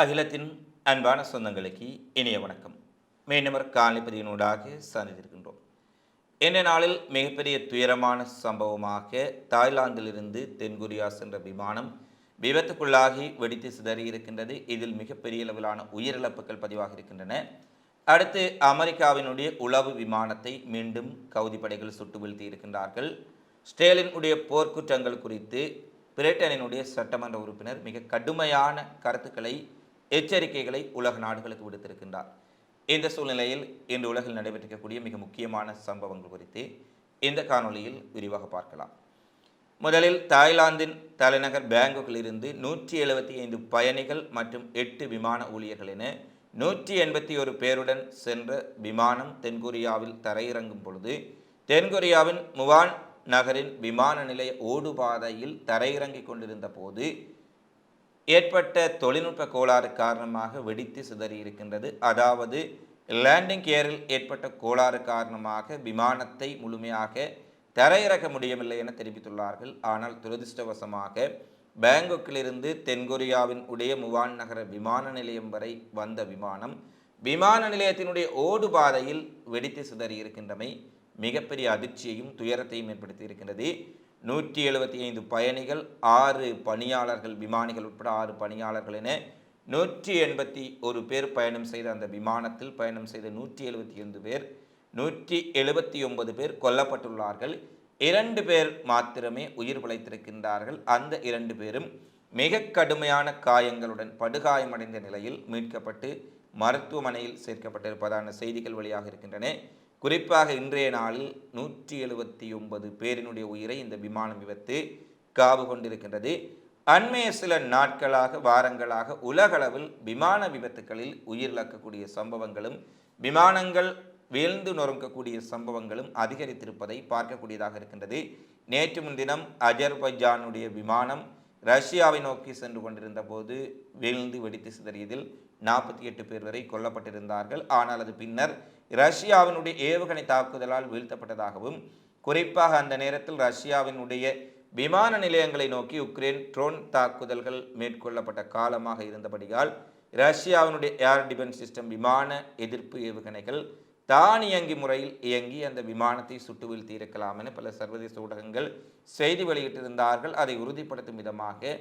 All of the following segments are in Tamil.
அகிலத்தின் அன்பான சொந்தங்களுக்கு இனிய வணக்கம். மீனவர் ஒரு காலைப்பதியினூடாக சந்தித்திருக்கின்றோம். இந்த நாளில் மிகப்பெரிய துயரமான சம்பவமாக தாய்லாந்திலிருந்து தென்கொரியா சென்ற விமானம் விபத்துக்குள்ளாகி வெடித்து சிதறி இருக்கின்றது. இதில் மிகப்பெரிய அளவிலான உயிரிழப்புகள் பதிவாக இருக்கின்றன. அடுத்து அமெரிக்காவினுடைய உளவு விமானத்தை மீண்டும் கவுதி படைகள் சுட்டு வீழ்த்தி இருக்கின்றார்கள். ஸ்டேலினுடைய போர்க்குற்றங்கள் குறித்து பிரிட்டனினுடைய சட்டமன்ற உறுப்பினர் மிக கடுமையான கருத்துக்களை எச்சரிக்கைகளை உலக நாடுகளுக்கு விடுத்திருக்கின்றார். இந்த சூழ்நிலையில் இன்று உலகில் நடைபெற்றிருக்கக்கூடிய மிக முக்கியமான சம்பவங்கள் குறித்து இந்த காணொளியில் விரிவாக பார்க்கலாம். முதலில் தாய்லாந்தின் தலைநகர் பேங்காக்கில் இருந்து நூற்றி எழுபத்தி ஐந்து பயணிகள் மற்றும் எட்டு விமான ஊழியர்கள் என நூற்றி எண்பத்தி ஒரு பேருடன் சென்ற விமானம் தென்கொரியாவில் தரையிறங்கும் பொழுது தென்கொரியாவின் முவான் நகரின் விமான நிலைய ஓடுபாதையில் தரையிறங்கிக் கொண்டிருந்த போது ஏற்பட்ட தொழில்நுட்ப கோளாறு காரணமாக வெடித்து சிதறி இருக்கின்றது அதாவது லேண்டிங் கியரில் ஏற்பட்ட கோளாறு காரணமாக விமானத்தை முழுமையாக தரையிறக்க முடியவில்லை என தெரிவித்துள்ளார்கள். ஆனால் துரதிர்ஷ்டவசமாக பேங்காக்கிலிருந்து தென்கொரியாவின் உடைய முவான் நகர விமான நிலையம் வரை வந்த விமானம் விமான நிலையத்தினுடைய ஓடுபாதையில் வெடித்து சிதறி இருக்கின்றமை மிகப்பெரிய அதிர்ச்சியையும் துயரத்தையும் ஏற்படுத்தி இருக்கின்றது நூற்றி எழுபத்தி ஐந்து பயணிகள் ஆறு பணியாளர்கள் விமானிகள் உட்பட ஆறு பணியாளர்கள் என நூற்றி எண்பத்தி ஒரு பேர் பயணம் செய்த அந்த விமானத்தில் பயணம் செய்த நூற்றி எழுபத்தி ஐந்து பேர் நூற்றி எழுபத்தி ஒன்பது பேர் கொல்லப்பட்டுள்ளார்கள். இரண்டு பேர் மாத்திரமே உயிர் பிழைத்திருக்கின்றார்கள். அந்த இரண்டு பேரும் மிக கடுமையான காயங்களுடன் படுகாயமடைந்த நிலையில் மீட்கப்பட்டு மருத்துவமனையில் சேர்க்கப்பட்டிருப்பதான செய்திகள் வெளியாக இருக்கின்றன குறிப்பாக இன்றைய நாளில் நூற்றி எழுபத்தி ஒன்பது பேரினுடைய உயிரை இந்த விமான விபத்து காவு கொண்டிருக்கின்றது. அண்மைய சில நாட்களாக வாரங்களாக உலகளவில் விமான விபத்துகளில் உயிரிழக்கக்கூடிய சம்பவங்களும் விமானங்கள் வீழ்ந்து நொறுங்கக்கூடிய சம்பவங்களும் அதிகரித்திருப்பதை பார்க்கக்கூடியதாக இருக்கின்றது. நேற்று முன்தினம் அஜர்பைஜானுடைய விமானம் ரஷ்யாவை நோக்கி சென்று கொண்டிருந்த போது வீழ்ந்து வெடித்து சிதறியதில் நாற்பத்தி எட்டு பேர் வரை கொல்லப்பட்டிருந்தார்கள். ஆனால் அது பின்னர் ரஷ்யாவினுடைய ஏவுகணை தாக்குதலால் வீழ்த்தப்பட்டதாகவும் குறிப்பாக அந்த நேரத்தில் ரஷ்யாவினுடைய விமான நிலையங்களை நோக்கி உக்ரைன் ட்ரோன் தாக்குதல்கள் மேற்கொள்ளப்பட்ட காலமாக இருந்தபடியால் ரஷ்யாவினுடைய ஏர் டிஃபென்ஸ் சிஸ்டம் விமான எதிர்ப்பு ஏவுகணைகள் தானியங்கி முறையில் இயங்கி அந்த விமானத்தை சுட்டு வீழ்த்தி இருக்கலாம் என பல சர்வதேச ஊடகங்கள் செய்தி வெளியிட்டிருந்தார்கள். அதை உறுதிப்படுத்தும் விதமாக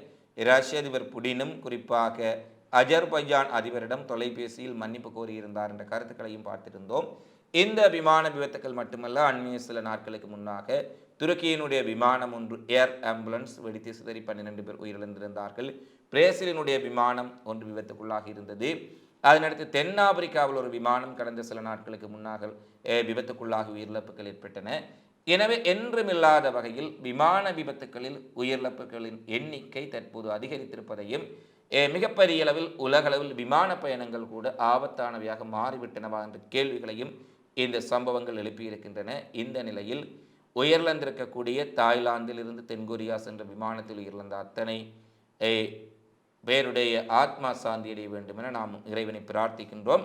ரஷ்ய அதிபர் புடினும் குறிப்பாக அஜர்பைஜான் அதிபரிடம் தொலைபேசியில் மன்னிப்பு கோரியிருந்தார் என்ற கருத்துக்களையும் பார்த்திருந்தோம். இந்த விமான விபத்துக்கள் மட்டுமல்ல அண்மைய சில நாட்களுக்கு முன்னாக துருக்கியினுடைய விமானம் ஒன்று ஏர் ஆம்புலன்ஸ் வெடித்து சிதறி பன்னிரண்டு பேர் உயிரிழந்திருந்தார்கள். பிரேசிலினுடைய விமானம் ஒன்று விபத்துக்குள்ளாகி இருந்தது. அதனடுத்து தென்னாப்பிரிக்காவில் ஒரு விமானம் கடந்த சில நாட்களுக்கு முன்னாக விபத்துக்குள்ளாகி உயிரிழப்புகள் ஏற்பட்டன. எனவே என்றுமில்லாத வகையில் விமான விபத்துகளில் உயிரிழப்புகளின் எண்ணிக்கை தற்போது அதிகரித்திருப்பதையும் மிகப்பெரிய அளவில் உலகளவில் விமான பயணங்கள் கூட ஆபத்தானவையாக மாறிவிட்டனவா என்ற கேள்விகளையும் இந்த சம்பவங்கள் எழுப்பியிருக்கின்றன. இந்த நிலையில் உயிரிழந்திருக்கக்கூடிய தாய்லாந்திலிருந்து தென்கொரியா சென்ற விமானத்தில் உயிரிழந்த அத்தனை பேருடைய ஆத்மா சாந்தி அடைய வேண்டும் என நாம் இறைவனை பிரார்த்திக்கின்றோம்.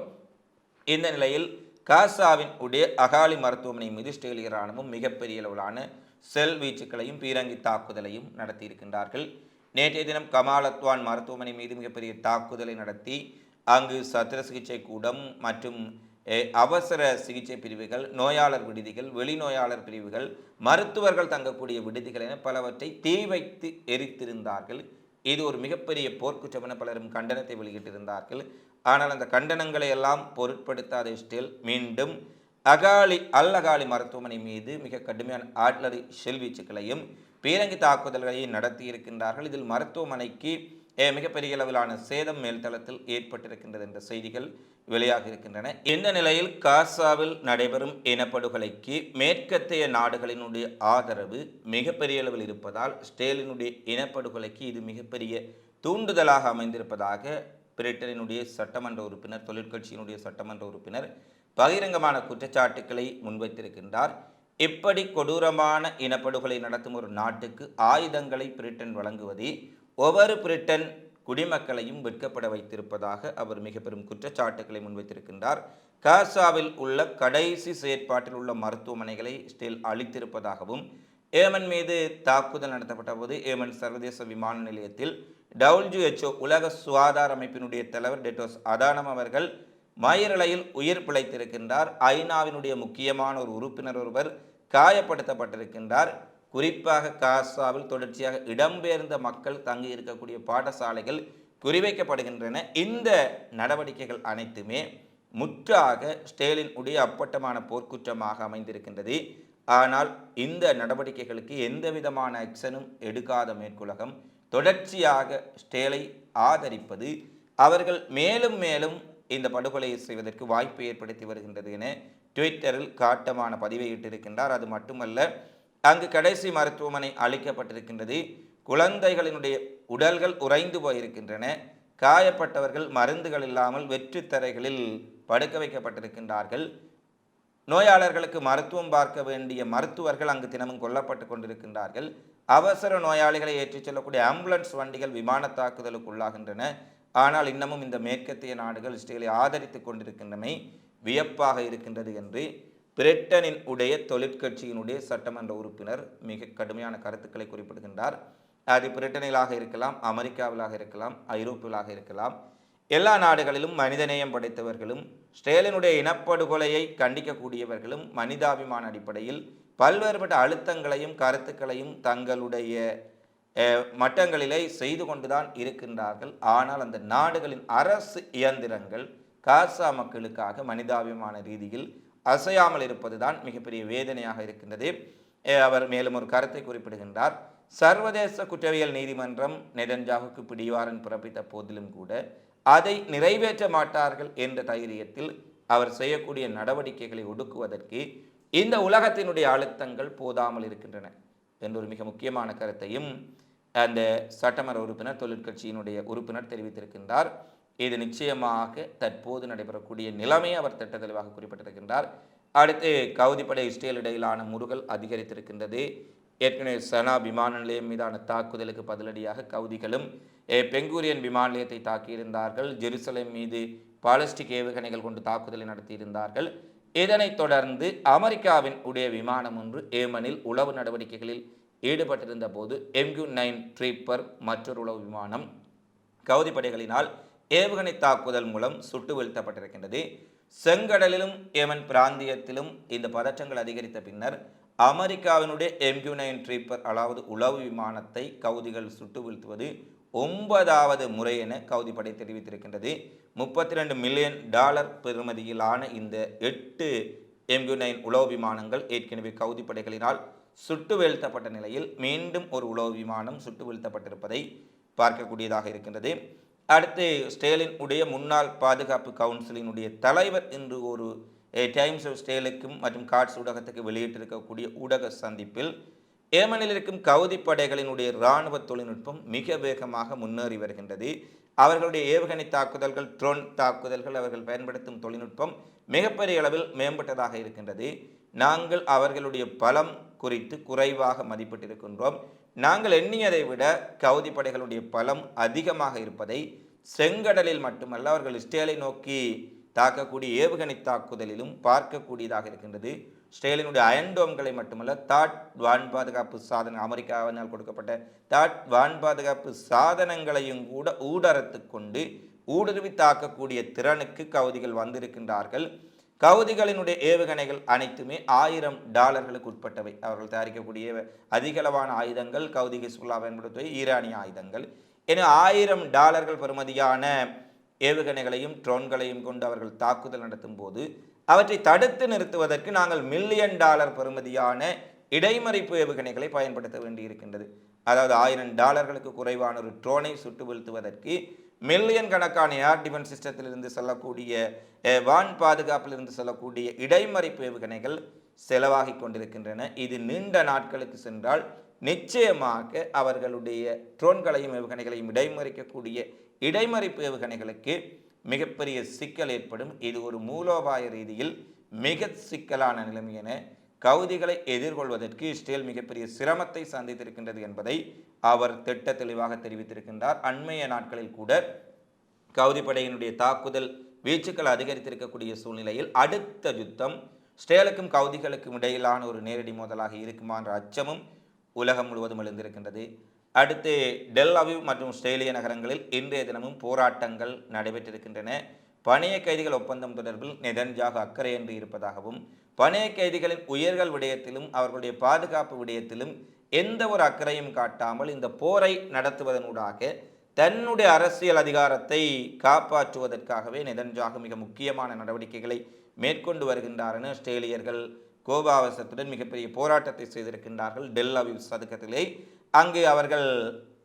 இந்த நிலையில் காசாவின் உடைய அகாலி மருத்துவமனை மீது ஸ்டேலிய இராணுவம் மிகப்பெரிய அளவிலான செல் வீச்சுக்களையும் பீரங்கி தாக்குதலையும் நடத்தியிருக்கின்றார்கள். நேற்றைய தினம் கமாலத்வான் மருத்துவமனை மீது மிகப்பெரிய தாக்குதலை நடத்தி அங்கு சத்திர சிகிச்சை கூடம் மற்றும் அவசர சிகிச்சை பிரிவுகள் நோயாளர் விடுதிகள் வெளிநோயாளர் பிரிவுகள் மருத்துவர்கள் தங்கக்கூடிய விடுதிகள் என பலவற்றை தீ வைத்து எரித்திருந்தார்கள். இது ஒரு மிகப்பெரிய போர்க்குற்றம் என பலரும் கண்டனத்தை வெளியிட்டிருந்தார்கள். ஆனால் அந்த கண்டனங்களை எல்லாம் பொருட்படுத்தாத ஸ்டில் மீண்டும் அகாலி அல் அகாலி மருத்துவமனை மீது மிக கடுமையான ஆட்லரி ஷெல்வீச்சுக்களையும் பீரங்கி தாக்குதல்களையும் நடத்தி இருக்கின்றார்கள் இதில் மருத்துவமனைக்கு மிகப்பெரிய அளவிலான சேதம் மேல்தளத்தில் ஏற்பட்டிருக்கின்றது என்ற செய்திகள் வெளியாக இருக்கின்றன. இந்த நிலையில் காசாவில் நடைபெறும் இனப்படுகொலைக்கு மேற்கத்தைய நாடுகளினுடைய ஆதரவு மிகப்பெரிய அளவில் இருப்பதால் ஸ்டேலினுடைய இனப்படுகொலைக்கு இது மிகப்பெரிய தூண்டுதலாக அமைந்திருப்பதாக பிரிட்டனினுடைய சட்டமன்ற உறுப்பினர் தொழிற்கட்சியினுடைய சட்டமன்ற உறுப்பினர் பகிரங்கமான குற்றச்சாட்டுக்களை முன்வைத்திருக்கின்றார். இப்படி கொடூரமான இனப்படுகொலை நடத்தும் ஒரு நாட்டுக்கு ஆயுதங்களை பிரிட்டன் வழங்குவதே ஒவ்வொரு பிரிட்டன் குடிமக்களையும் விற்கப்பட வைத்திருப்பதாக அவர் மிக பெரும் குற்றச்சாட்டுக்களை முன்வைத்திருக்கின்றார். காசாவில் உள்ள கடைசி செயற்பாட்டில் உள்ள மருத்துவமனைகளை ஸ்டில் அளித்திருப்பதாகவும் ஏமன் மீது தாக்குதல் நடத்தப்பட்ட போது ஏமன் சர்வதேச விமான நிலையத்தில் டபிள்யூஹெச்ஓ உலக சுகாதார அமைப்பினுடைய தலைவர் டெட்டோஸ் அதானம் அவர்கள் மயிரலையில் உயிர் பிழைத்திருக்கின்றார். ஐநாவினுடைய முக்கியமான ஒரு உறுப்பினர் ஒருவர் காயப்படுத்தப்பட்டிருக்கின்றார். குறிப்பாக காசாவில் தொடர்ச்சியாக இடம்பெயர்ந்த மக்கள் தங்கி இருக்கக்கூடிய பாடசாலைகள் குறிவைக்கப்படுகின்றன. இந்த நடவடிக்கைகள் அனைத்துமே முற்றாக ஸ்டேலின் உடைய அப்பட்டமான போர்க்குற்றமாக அமைந்திருக்கின்றது. ஆனால் இந்த நடவடிக்கைகளுக்கு எந்த விதமான ஆக்ஷனும் எடுக்காத மேற்குலகம் தொடர்ச்சியாக ஸ்டேலை ஆதரிப்பது அவர்கள் மேலும் மேலும் இந்த படுகொலையை செய்வதற்கு வாய்ப்பு ஏற்படுத்தி வருகின்றது என ட்விட்டரில் காட்டமான பதிவை இட்டிருக்கின்றார். அது மட்டுமல்ல அங்கு கடைசி மருத்துவமனை அளிக்கப்பட்டிருக்கின்றது. குழந்தைகளினுடைய உடல்கள் உறைந்து போயிருக்கின்றன. காயப்பட்டவர்கள் மருந்துகள் இல்லாமல் வெற்றித்தரைகளில் படுக்க வைக்கப்பட்டிருக்கின்றார்கள். நோயாளர்களுக்கு மருத்துவம் பார்க்க வேண்டிய மருத்துவர்கள் அங்கு தினமும் கொல்லப்பட்டு கொண்டிருக்கின்றார்கள். அவசர நோயாளிகளை ஏற்றிச் செல்லக்கூடிய ஆம்புலன்ஸ் வண்டிகள் விமான தாக்குதலுக்கு உள்ளாகின்றன. ஆனால் இன்னமும் இந்த மேற்கத்திய நாடுகள் இஸ்ரேலை ஆதரித்துக் கொண்டிருக்கின்றமை வியப்பாக இருக்கின்றது என்று பிரிட்டனின் உடைய தொழிற்கட்சியினுடைய சட்டமன்ற உறுப்பினர் மிக கடுமையான கருத்துக்களை குறிப்பிடுகின்றார். அது பிரிட்டனிலாக இருக்கலாம் அமெரிக்காவிலாக இருக்கலாம் ஐரோப்பியலாக இருக்கலாம். எல்லா நாடுகளிலும் மனிதநேயம் படைத்தவர்களும் ஸ்டேலினுடைய இனப்படுகொலையை கண்டிக்கக்கூடியவர்களும் மனிதாபிமான அடிப்படையில் பல்வேறுபட்ட அழுத்தங்களையும் கருத்துக்களையும் தங்களுடைய மட்டங்களிலே செய்து கொண்டுதான் இருக்கின்றார்கள். ஆனால் அந்த நாடுகளின் அரசு இயந்திரங்கள் காசா மக்களுக்காக மனிதாபிமான ரீதியில் அசையாமல் இருப்பதுதான் மிகப்பெரிய வேதனையாக இருக்கின்றது. அவர் மேலும் ஒரு கருத்தை குறிப்பிடுகின்றார். சர்வதேச குற்றவியல் நீதிமன்றம் நெதன்ஜாகுக்கு பிடிவாரன் பிறப்பித்த போதிலும் கூட அதை நிறைவேற்ற மாட்டார்கள் என்ற தைரியத்தில் அவர் செய்யக்கூடிய நடவடிக்கைகளை ஒடுக்குவதற்கு இந்த உலகத்தினுடைய அழுத்தங்கள் போதாமல் இருக்கின்றன என்ற ஒரு மிக முக்கியமான கருத்தையும் அந்த சட்டமன்ற உறுப்பினர் தொழிற்கட்சியினுடைய உறுப்பினர் தெரிவித்திருக்கின்றார். இது நிச்சயமாக தற்போது நடைபெறக்கூடிய நிலைமை அவர் திட்ட தெளிவாக குறிப்பிட்டிருக்கின்றார். அடுத்து கவுதிப்படை இஸ்ரேல் இடையிலான முருகல் அதிகரித்திருக்கின்றது. ஏற்கனவே சனா விமான நிலையம் மீதான தாக்குதலுக்கு பதிலடியாக கவுதிகளும் பெங்கூரியன் விமான நிலையத்தை தாக்கியிருந்தார்கள். ஜெருசலேம் மீது பாலஸ்டிக் ஏவுகணைகள் கொண்டு தாக்குதலை நடத்தியிருந்தார்கள். இதனைத் தொடர்ந்து அமெரிக்காவின் உடைய விமானம் ஒன்று ஏமனில் உளவு நடவடிக்கைகளில் ஈடுபட்டிருந்த போது எம்யூ நைன் ட்ரீப்பர் மற்றொரு உளவு விமானம் கவுதி படைகளினால் ஏவுகணை தாக்குதல் மூலம் சுட்டு வீழ்த்தப்பட்டிருக்கின்றது. செங்கடலிலும் ஏமன் பிராந்தியத்திலும் இந்த பதற்றங்கள் அதிகரித்த பின்னர் அமெரிக்காவினுடைய எம்யூ நைன் ட்ரீப்பர் அதாவது உளவு விமானத்தை கவுதிகள் சுட்டு வீழ்த்துவது ஒன்பதாவது முறை என கவுதிப்படை தெரிவித்திருக்கின்றது. முப்பத்தி ரெண்டு மில்லியன் டாலர் பெறுமதியிலான இந்த எட்டு எம்யூ நைன் உளவு விமானங்கள் ஏற்கனவே கவுதி படைகளினால் சுட்டு வீழ்த்தப்பட்ட நிலையில் மீண்டும் ஒரு உளவு விமானம் சுட்டு வீழ்த்தப்பட்டிருப்பதை பார்க்கக்கூடியதாக இருக்கின்றது. அடுத்து ஸ்டேலின் உடைய முன்னாள் பாதுகாப்பு கவுன்சிலினுடைய தலைவர் என்று ஒரு டைம்ஸ் ஆஃப் ஸ்டேலுக்கும் மற்றும் காட்ஸ் ஊடகத்துக்கு வெளியிட்டிருக்கக்கூடிய ஊடக சந்திப்பில் ஏமனில் இருக்கும் கவுதி படைகளினுடைய இராணுவ தொழில்நுட்பம் மிக வேகமாக முன்னேறி வருகின்றது. அவர்களுடைய ஏவுகணை தாக்குதல்கள் ட்ரோன் தாக்குதல்கள் அவர்கள் பயன்படுத்தும் தொழில்நுட்பம் மிகப்பெரிய அளவில் மேம்பட்டதாக இருக்கின்றது. நாங்கள் அவர்களுடைய பலம் குறித்து குறைவாக மதிப்பிட்டிருக்கின்றோம். நாங்கள் எண்ணியதை விட கவுதி படைகளுடைய பலம் அதிகமாக இருப்பதை செங்கடலில் மட்டுமல்ல அவர்கள் இஸ்ரேலை நோக்கி தாக்கக்கூடிய ஏவுகணை தாக்குதலிலும் பார்க்கக்கூடியதாக இருக்கின்றது. ஸ்டேலினுடைய அயன்டோம்களை மட்டுமல்ல தாட் வான் பாதுகாப்பு சாதனம் அமெரிக்காவினால் கொடுக்கப்பட்ட தாட் வான் பாதுகாப்பு சாதனங்களையும் கூட ஊடரத்து கொண்டு ஊடுருவி தாக்கக்கூடிய திறனுக்கு கவுதிகள் வந்திருக்கின்றார்கள். கவுதிகளினுடைய ஏவுகணைகள் அனைத்துமே ஆயிரம் டாலர்களுக்கு உட்பட்டவை. அவர்கள் தயாரிக்கக்கூடிய அதிகளவான ஆயுதங்கள் கவுதி ஹிஸ்புல்லா பயன்படுத்துவது ஈரானிய ஆயுதங்கள். என ஆயிரம் டாலர்கள் பெறுமதியான ஏவுகணைகளையும் ட்ரோன்களையும் கொண்டு அவர்கள் தாக்குதல் நடத்தும் போது அவற்றை தடுத்து நிறுத்துவதற்கு நாங்கள் மில்லியன் டாலர் பெறுமதியான இடைமறிப்பு ஏவுகணைகளை பயன்படுத்த வேண்டியிருக்கின்றது. அதாவது ஆயிரம் டாலர்களுக்கு குறைவான ஒரு ட்ரோனை சுட்டு வீழ்த்துவதற்கு மில்லியன் கணக்கான ஏர் டிஃபென்ஸ் சிஸ்டத்திலிருந்து செல்லக்கூடிய வான் பாதுகாப்பிலிருந்து செல்லக்கூடிய இடைமறிப்பு ஏவுகணைகள் செலவாகி கொண்டிருக்கின்றன. இது நீண்ட நாட்களுக்கு சென்றால் நிச்சயமாக அவர்களுடைய ட்ரோன்களையும் ஏவுகணைகளையும் இடைமறிக்கக்கூடிய இடைமறிப்பு ஏவுகணைகளுக்கு மிகப்பெரிய சிக்கல் ஏற்படும். இது ஒரு மூலோபாய ரீதியில் மிக சிக்கலான நிலைமை என கவுதிகளை எதிர்கொள்வதற்கு இஸ்ரேல் மிகப்பெரிய சிரமத்தை சந்தித்திருக்கின்றது என்பதை அவர் திட்ட தெளிவாக தெரிவித்திருக்கின்றார். அண்மைய நாட்களில் கூட கவுதி படையினுடைய தாக்குதல் வீச்சுக்கள் அதிகரித்திருக்கக்கூடிய சூழ்நிலையில் அடுத்த யுத்தம் ஸ்டேலுக்கும் கவுதிகளுக்கும் இடையிலான ஒரு நேரடி மோதலாக இருக்குமா என்ற அச்சமும் உலகம் முழுவதும் எழுந்திருக்கின்றது. அடுத்து டெல் அவிவ் மற்றும் ஸ்ட்ரேலிய நகரங்களில் இன்றைய தினமும் போராட்டங்கள் நடைபெற்றிருக்கின்றன. பணைய கைதிகள் ஒப்பந்தம் தொடர்பில் நெதன்ஜாக அக்கறையின்றி இருப்பதாகவும் பணைய கைதிகளின் உயர்கள் விடயத்திலும் அவர்களுடைய பாதுகாப்பு விடயத்திலும் எந்த ஒரு அக்கறையும் காட்டாமல் இந்த போரை நடத்துவதனூடாக தன்னுடைய அரசியல் அதிகாரத்தை காப்பாற்றுவதற்காகவே நெதன்ஜாக மிக முக்கியமான நடவடிக்கைகளை மேற்கொண்டு வருகின்றார் என ஆஸ்திரேலியர்கள் கோபாவசத்துடன் மிகப்பெரிய போராட்டத்தை செய்திருக்கின்றார்கள். டெல்லாவி சதுக்கத்திலே அங்கு அவர்கள்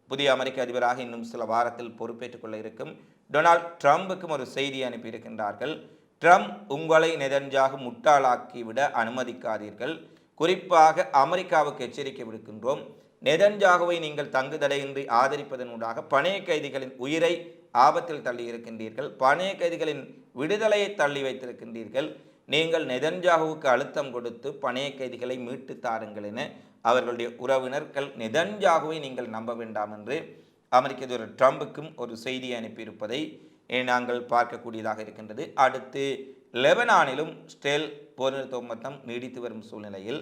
புதிய அமெரிக்க அதிபராக இன்னும் சில வாரத்தில் பொறுப்பேற்றுக் கொள்ள இருக்கும். டொனால்ட் ட்ரம்புக்கும் ஒரு செய்தி அனுப்பியிருக்கின்றார்கள். ட்ரம்ப் உங்களை நெதன்ஜாக முட்டாளாக்கிவிட அனுமதிக்காதீர்கள். குறிப்பாக அமெரிக்காவுக்கு எச்சரிக்கை விடுக்கின்றோம். நெதன்ஜாகுவை நீங்கள் தங்குதடையின்றி ஆதரிப்பதனூடாக பணைய கைதிகளின் உயிரை ஆபத்தில் தள்ளி இருக்கின்றீர்கள் பணைய கைதிகளின் விடுதலையை தள்ளி வைத்திருக்கின்றீர்கள். நீங்கள் நெதன்ஜாகுவுக்கு அழுத்தம் கொடுத்து பணைய கைதிகளை மீட்டு தாருங்கள் என அவர்களுடைய உறவினர்கள் நெதன்ஜாகுவை நீங்கள் நம்ப வேண்டாம் என்று அமெரிக்க அதிபர் ட்ரம்புக்கும் ஒரு செய்தி அனுப்பியிருப்பதை நாங்கள் பார்க்கக்கூடியதாக இருக்கின்றது. அடுத்து லெபனானிலும் ஸ்டேல் போர் நிறுத்த ஒப்பந்தம் நீடித்து வரும் சூழ்நிலையில்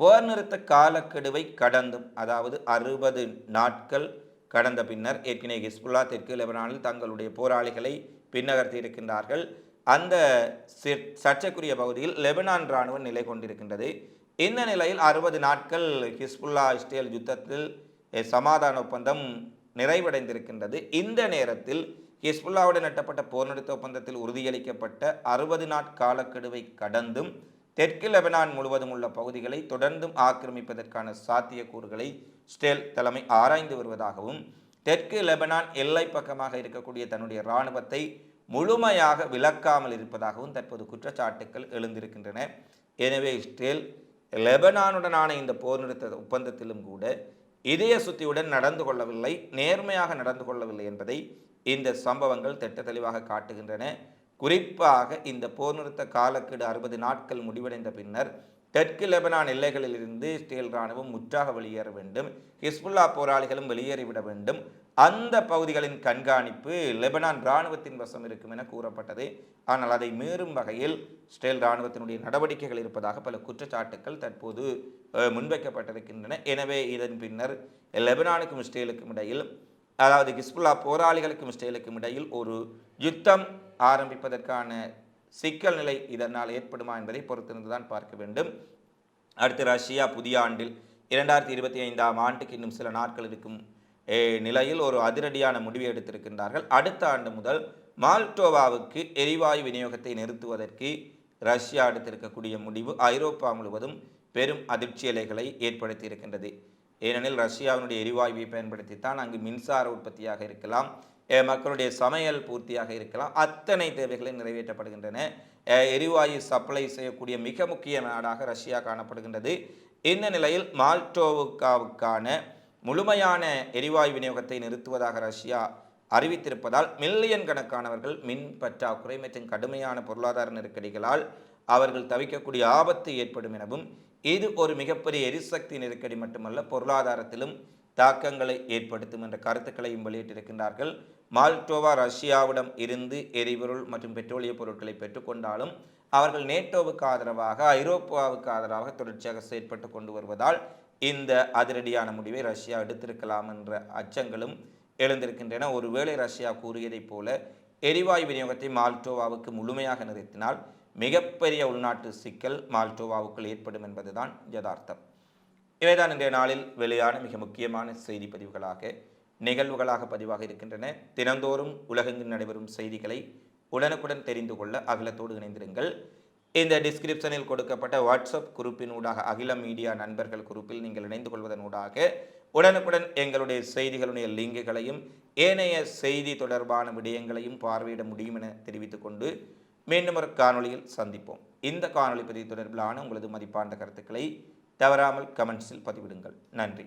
போர் நிறுத்த காலக்கெடுவை கடந்தும் அதாவது அறுபது நாட்கள் கடந்த பின்னர் ஏற்கனவே ஹிஸ்புல்லா தெற்கு லெபனானில் தங்களுடைய போராளிகளை பின்னகர்த்தி இருக்கின்றார்கள். அந்த சர்ச்சைக்குரிய பகுதியில் லெபனான் இராணுவம் நிலை கொண்டிருக்கின்றது. இந்த நிலையில் அறுபது நாட்கள் ஹிஸ்புல்லா இஸ்ரேல் யுத்தத்தில் சமாதான ஒப்பந்தம் நிறைவடைந்திருக்கின்றது. இந்த நேரத்தில் ஹிஸ்புல்லாவுடன் எட்டப்பட்ட போர் நிறுத்த ஒப்பந்தத்தில் உறுதியளிக்கப்பட்ட அறுபது நாட்காலக்கெடுவை கடந்தும் தெற்கு லெபனான் முழுவதும் உள்ள பகுதிகளை தொடர்ந்தும் ஆக்கிரமிப்பதற்கான சாத்தியக்கூறுகளை ஸ்டேல் தலைமை ஆராய்ந்து வருவதாகவும் தெற்கு லெபனான் எல்லை பக்கமாக இருக்கக்கூடிய தன்னுடைய இராணுவத்தை முழுமையாக விலக்காமல் இருப்பதாகவும் தற்போது குற்றச்சாட்டுக்கள் எழுந்திருக்கின்றன. எனவே ஸ்டேல் லெபனானுடனான இந்த போர் நிறுத்த ஒப்பந்தத்திலும் கூட இதய சுத்தியுடன் நடந்து கொள்ளவில்லை நேர்மையாக நடந்து கொள்ளவில்லை என்பதை இந்த சம்பவங்கள் திட்ட தெளிவாக காட்டுகின்றன. குறிப்பாக இந்த போர் நிறுத்த காலக்கெடு அறுபது நாட்கள் முடிவடைந்த பின்னர் தெற்கு லெபனான் எல்லைகளில் இருந்து இஸ்ரேல் இராணுவம் முற்றாக வெளியேற வேண்டும் ஹிஸ்புல்லா போராளிகளும் வெளியேறிவிட வேண்டும். அந்த பகுதிகளின் கண்காணிப்பு லெபனான் இராணுவத்தின் வசம் இருக்கும் என கூறப்பட்டது. ஆனால் அதை மீறும் வகையில் இஸ்ரேல் இராணுவத்தினுடைய நடவடிக்கைகள் இருப்பதாக பல குற்றச்சாட்டுக்கள் தற்போது முன்வைக்கப்பட்டிருக்கின்றன. எனவே இதன் பின்னர் லெபனானுக்கும் இஸ்ரேலுக்கும் இடையில் அதாவது ஹிஸ்புல்லா போராளிகளுக்கும் இஸ்ரேலுக்கும் இடையில் ஒரு யுத்தம் ஆரம்பிப்பதற்கான சிக்கல் நிலை இதனால் ஏற்படுமா என்பதை பொறுத்திருந்து தான் பார்க்க வேண்டும். அடுத்து ரஷ்யா புதிய ஆண்டில் இரண்டாயிரத்தி இருபத்தி ஐந்தாம் ஆண்டுக்கு இன்னும் சில நாட்கள் இருக்கும் நிலையில் ஒரு அதிரடியான முடிவை எடுத்திருக்கின்றார்கள். அடுத்த ஆண்டு முதல் மால்டோவாவுக்கு எரிவாயு விநியோகத்தை நிறுத்துவதற்கு ரஷ்யா எடுத்திருக்கக்கூடிய முடிவு ஐரோப்பா முழுவதும் பெரும் அதிர்ச்சி அலைகளை ஏற்படுத்தி இருக்கின்றது ஏனெனில் ரஷ்யாவினுடைய எரிவாயுவை பயன்படுத்தித்தான் அங்கு மின்சார உற்பத்தியாக இருக்கலாம். மக்களுடைய சமையல் பூர்த்தியாக இருக்கலாம். அத்தனை தேவைகளை நிறைவேற்றப்படுகின்றன. எரிவாயு சப்ளை செய்யக்கூடிய மிக முக்கிய நாடாக ரஷ்யா காணப்படுகின்றது. இந்த நிலையில் மால்டோவுக்காவுக்கான முழுமையான எரிவாயு விநியோகத்தை நிறுத்துவதாக ரஷ்யா அறிவித்திருப்பதால் மில்லியன் கணக்கானவர்கள் மின் பற்றாக்குறை மற்றும் கடுமையான பொருளாதார நெருக்கடிகளால் அவர்கள் தவிக்கக்கூடிய ஆபத்து ஏற்படும் எனவும் இது ஒரு மிகப்பெரிய எரிசக்தி நெருக்கடி மட்டுமல்ல பொருளாதாரத்திலும் தாக்கங்களை ஏற்படுத்தும் என்ற கருத்துக்களையும் வெளியிட்டிருக்கின்றார்கள். மால்டோவா ரஷ்யாவிடம் இருந்து எரிபொருள் மற்றும் பெட்ரோலிய பொருட்களை பெற்றுக்கொண்டாலும் அவர்கள் நேட்டோவுக்கு ஆதரவாக ஐரோப்பாவுக்கு ஆதரவாக தொடர்ச்சியாக செயற்பட்டு கொண்டு வருவதால் இந்த அதிரடியான முடிவை ரஷ்யா எடுத்திருக்கலாம் என்ற அச்சங்களும் எழுந்திருக்கின்றன. ஒருவேளை ரஷ்யா கூறியதைப் போல எரிவாயு விநியோகத்தை மால்டோவாவுக்கு முழுமையாக நிறுத்தினால் மிகப்பெரிய உள்நாட்டு சிக்கல் மால்டோவாவுக்குள் ஏற்படும் என்பதுதான் யதார்த்தம். இவைதான் இன்றைய நாளில் வெளியான மிக முக்கியமான செய்தி பதிவுகளாக நிகழ்வுகளாக பதிவாக இருக்கின்றன. தினந்தோறும் உலகெங்கு நடைபெறும் செய்திகளை உடனுக்குடன் தெரிந்து கொள்ள அகிலத்தோடு இணைந்திருங்கள். இந்த டிஸ்கிரிப்ஷனில் கொடுக்கப்பட்ட வாட்ஸ்அப் குரூப்பினூடாக அகில மீடியா நண்பர்கள் குரூப்பில் நீங்கள் இணைந்து கொள்வதனூடாக உடனுக்குடன் எங்களுடைய செய்திகளுடைய லிங்குகளையும் ஏனைய செய்தி தொடர்பான விடயங்களையும் பார்வையிட முடியும் என தெரிவித்துக் கொண்டு மீண்டும் ஒரு காணொலியில் சந்திப்போம். இந்த காணொலி பதிவு தொடர்பிலான உங்களது மதிப்பாண்ட கருத்துக்களை தவறாமல் கமெண்ட்ஸில் பதிவிடுங்கள். நன்றி.